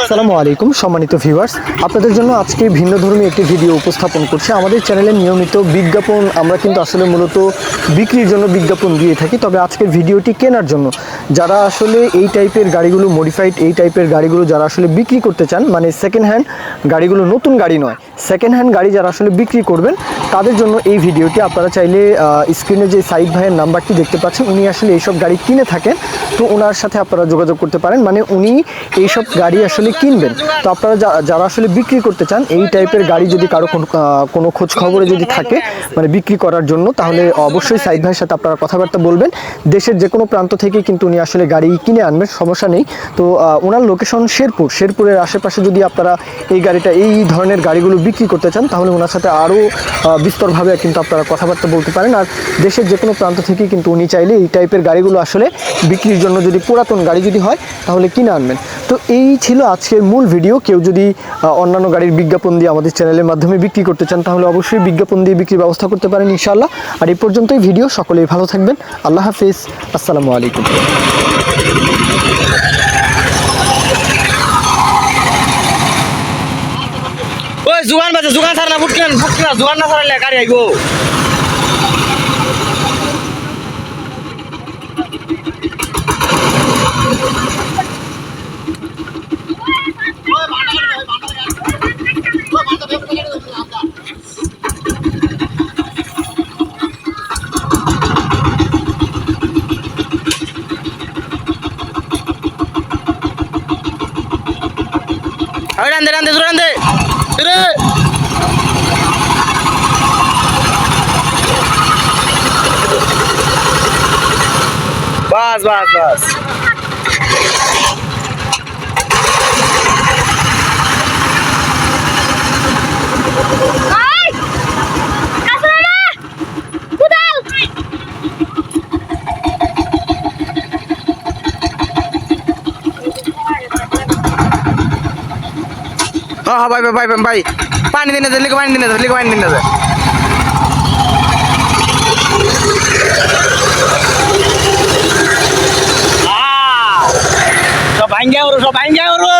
আসসালামু আলাইকুম, সম্মানিত ভিউয়ার্স আপনাদের জন্য আজকে ভিন্ন ধর্মী একটি ভিডিও উপস্থাপন করছি। আমাদের চ্যানেলে নিয়মিত বিজ্ঞাপন, আমরা কিন্তু আসলে মূলত বিক্রির জন্য বিজ্ঞাপন দিয়ে থাকি, তবে আজকের ভিডিওটি কেনার জন্য। যারা আসলে এই টাইপের গাড়িগুলো মডিফাইড এই টাইপের গাড়িগুলো যারা আসলে বিক্রি করতে চান মানে সেকেন্ড হ্যান্ড গাড়িগুলো নতুন গাড়ি নয় সেকেন্ড হ্যান্ড গাড়ি যারা আসলে বিক্রি করবেন, তাদের জন্য এই ভিডিওটি আপনারা চাইলে স্ক্রিনে যে সাইদ ভাইয়ের নাম্বারটি দেখতে পাচ্ছেন, উনি আসলে এইসব গাড়ি কিনে থাকেন, তো ওনার সাথে আপনারা যোগাযোগ করতে পারেন। মানে উনি এইসব গাড়ি আসলে কিনবেন। তো আপনারা যারা আসলে বিক্রি করতে চান, এই টাইপের গাড়ি যদি কারও কোনো খোঁজ খবরে যদি থাকে মানে বিক্রি করার জন্য, তাহলে অবশ্যই সাইদ ভাইয়ের সাথে আপনারা কথাবার্তা বলবেন। দেশের যে কোনো প্রান্ত থেকে কিন্তু উনি আসলে গাড়ি কিনে আনবেন, সমস্যা নেই। তো ওনার লোকেশন শেরপুর। শেরপুরের আশেপাশে যদি আপনারা এই গাড়িটা, এই ধরনের গাড়িগুলো বিক্রি করতে চান, তাহলে ওনার সাথে আরও বিস্তরভাবে কিন্তু আপনারা কথাবার্তা বলতে পারেন। আর দেশের যে কোনো প্রান্ত থেকে কিন্তু উনি চাইলে এই টাইপের গাড়িগুলো আসলে বিক্রির জন্য যদি পুরাতন গাড়ি যদি হয়, তাহলে কিনে আনবেন। তো এই ছিল আজকের মূল ভিডিও কেউ যদি অন্যান্য গাড়ির বিজ্ঞাপন দিয়ে আমাদের চ্যানেলের মাধ্যমে বিক্রি করতে চান, তাহলে অবশ্যই বিজ্ঞাপন দিয়ে বিক্রির ব্যবস্থা করতে পারেন ইনশাআল্লাহ। আর এই পর্যন্তই ভিডিও সকলেই ভালো থাকবেন। আল্লাহ হাফিজ। আসসালামু আলাইকুম। জুগান বাজে জুগান ছাড়া না ফুট না ছাড়ালে গাড়ি A ver, ande, ande, Vas, vas, vas. হ্যাঁ হ্যাঁ ভাই ভাই ভাই পানি দিনে লিখো পানি দিনে লিখো পানি দিনে সব ভাঙ্গা ওরো সব ভাঙ্গা ওরো